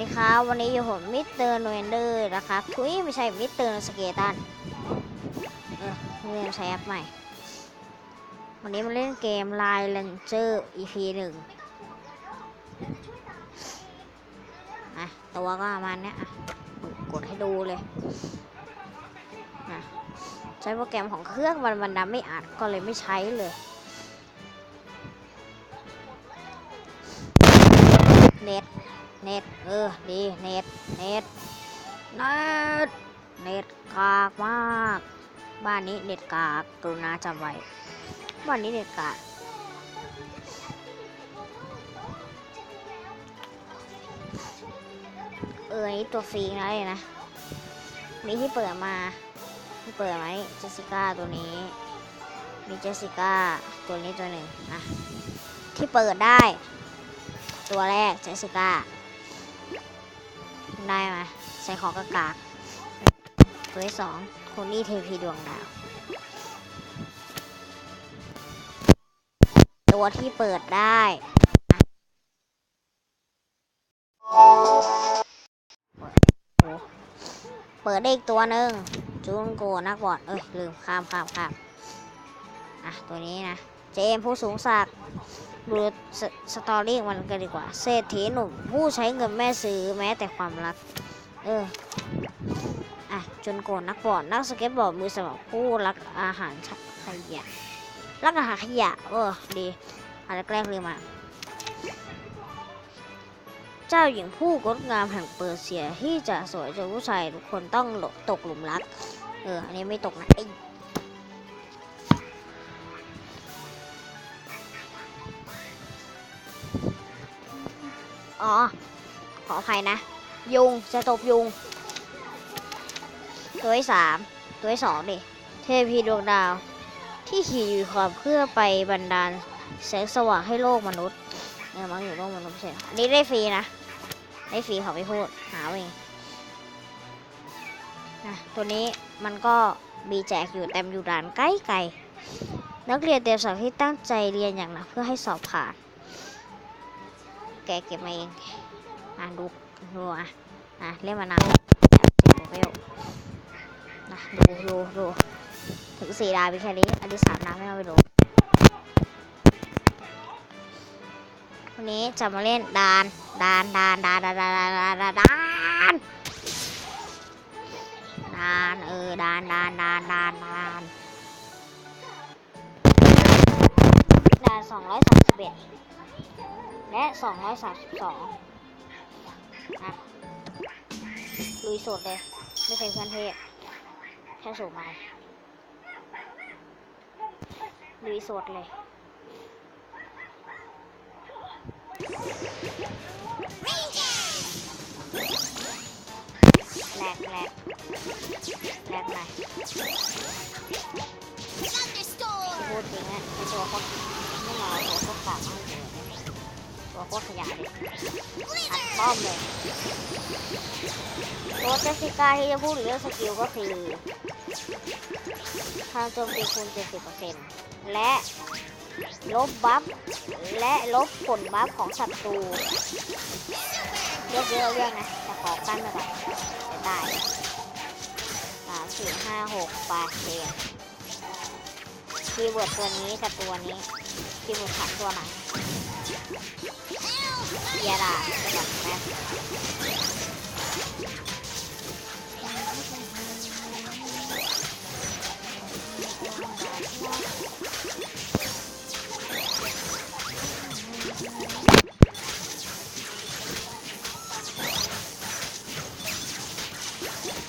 ดีครับวันนี้อยู่ผมมิสเตอร์โนเอนเดอร์นะครับทุยไม่ใช่มิสเตอร์สเกตันเออเรียนใช้แอปใหม่ วันนี้มาเล่นเกม Line Ranger EP หนึ่งอะตัวก็ประมาณเนี้ยอะกดให้ดูเลยนะใช้โปรแกรมของเครื่องมันมันดำไม่อัดก็เลยไม่ใช้เลยเน็ต เน็ตเออดีเน็ตเน็ตเน็ตเน็ตกากมาก บ้านนี้เน็ตกากกรุณาจำไว้ บ้านนี้เน็ตกากเออนนี้ตัวฟรีนะเลยนะนี่ที่เปิดมาที่เปิดมานี่เจสสิก้าตัวนี้ มีเจสสิก้าตัวนี้ตัวหนึ่งอะที่เปิดได้ ตัวแรกเจสสิก้า ได้ไหมใส่ของกากากตัวที่สองคนนี้เทพีดวงดาว ตัวที่เปิดได้เปิดได้อีกตัวหนึ่งจูนโกนักบอดเอ้ยลืมข้ามข้ามข้ามอะ ตัวนี้นะ เจมผู้สูงศักดิ์ดูสสตอรี่มันกันดีกว่า เศรษฐีหนุ่มผู้ใช้เงินแม่ซื้อแม้แต่ความรัก เออ อะ จนโกนนักบอดนักสเก็ตบอร์ดมือสมัครผู้รักอาหารขยะ รักอาหารขยะ เออ ดีอะไรแกล้งลืมอะเจ้าหญิงผู้งดงามแห่งเปอร์เซียที่จะสวยจนผู้ชายทุกคนต้องหลตกหลุมรัก เออ อันนี้ไม่ตกนะไอ อ๋อ ขออภัยนะ ยุงจะตบยุง ตัวที่สามตัวที่สองดิ เทพีดวงดาว ที่ขี่อยู่ขอบเพื่อไปบันดาลแสงสว่างให้โลกมนุษย์เนี่ยมันอยู่โลกมนุษย์ใช่เหรออันนี้ได้ฟรีนะ ได้ฟรีเขาไม่พูด หาเองนะตัวนี้มันก็มีแจกอยู่เต็มอยู่ด่านใกล้ไกลนักเรียนเตรียมสอบที่ตั้งใจเรียนอย่างหนักเพื่อให้สอบผ่าน กเก็บมาเอง อ่านดูดูอะอะเล่นมานานแล้วสิบเวลนะดูดูดูถึงสี่ดาวมีแค่นี้ อันที่สามดาวไม่เอาไปดูวันนี้จะมาเล่นดานดานดานดานดานดานดานดานดานดานเออดานดานดานดานดานดานสองร้อยสามสิบเอ็ด และสองร้อยสามสิบสองอะลุยสดเลย ไม่ใช่เพื่อนเทพแค่สูงมาลุยสดเลย เลยตัวเจสิก้าที่จะพูดเรื่องสกิลก็คือทางโจมตีคูณ70%และลบบัฟและลบผลบัฟของศัตรูเยอะเยอะเรื่องนะแต่ขอกั้นไปก่อนจะได้สามสี่ห้าหกแปดเจ็ดคีย์เวิร์ดตัวนี้กับตัวนี้คีย์เวิร์ดขัดตัวไหน เยียดาจะแบบแม่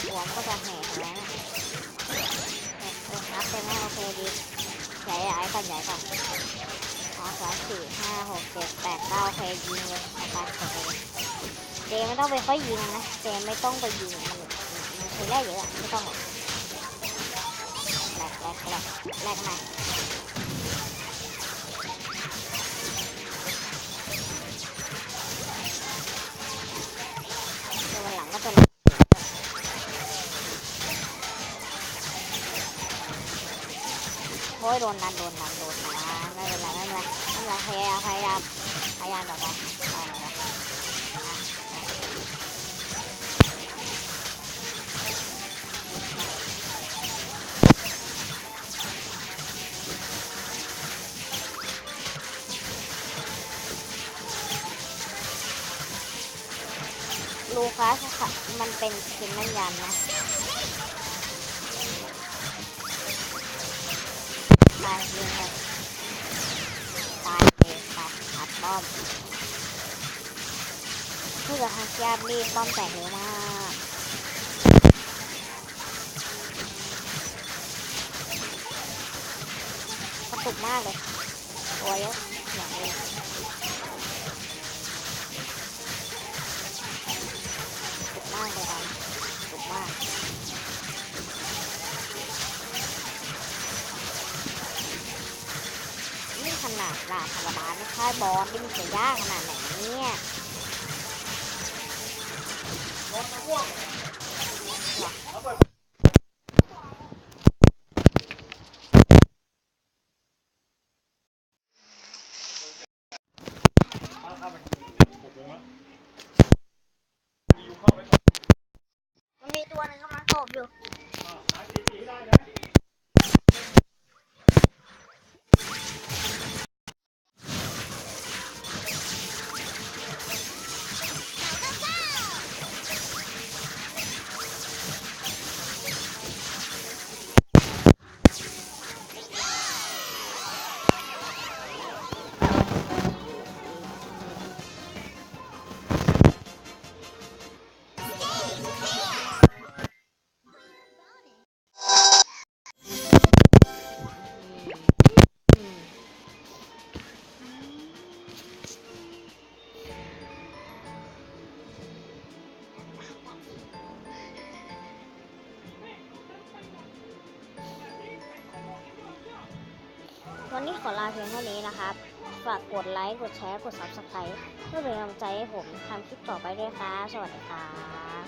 หัวก็จะแหกแล้วนะเออนับไปไหมโอเคดีใหญ่ใหญ่ก่อนใหญ่ก่อนสองสามสี่ห้าหกเจ็ดแปดเก้าโอเคยิงเลย เอาไปกดไปเจไม่ต้องไปค่อยยิงนะเจไม่ต้องไปยิงมันมันใช้ได้เยอะอะไม่ต้องหรอกแหลกแหลกแหลกแหลกไหนเดี๋ยววันหลังก็จะโอ้ยโดนดันโดนดันโดนดันไม่เป็นไรไม่เป็นไรไม่เป็นไรพยายามพยายามพยายามต่อไป ลูคัสค่ะมันเป็นสกินแม่ยันนะตายเลยตายเลยตายอัดป้อมเพื่อฮักยาบีป้อมแตกเร็วมากกระตุกมากเลยตัวเยอย่างเดีย นาดลาธรรมดาไม่ค่อยบอสนี่มันจะยากขนาดไหนเนี่ย วันนี้ขอลาเพียงเท่านี้นะครับ ฝากกดไลค์ กดแชร์ กด subscribe เพื่อเป็นกำลังใจให้ผมทำคลิปต่อไปด้วยค่ะสวัสดีครับ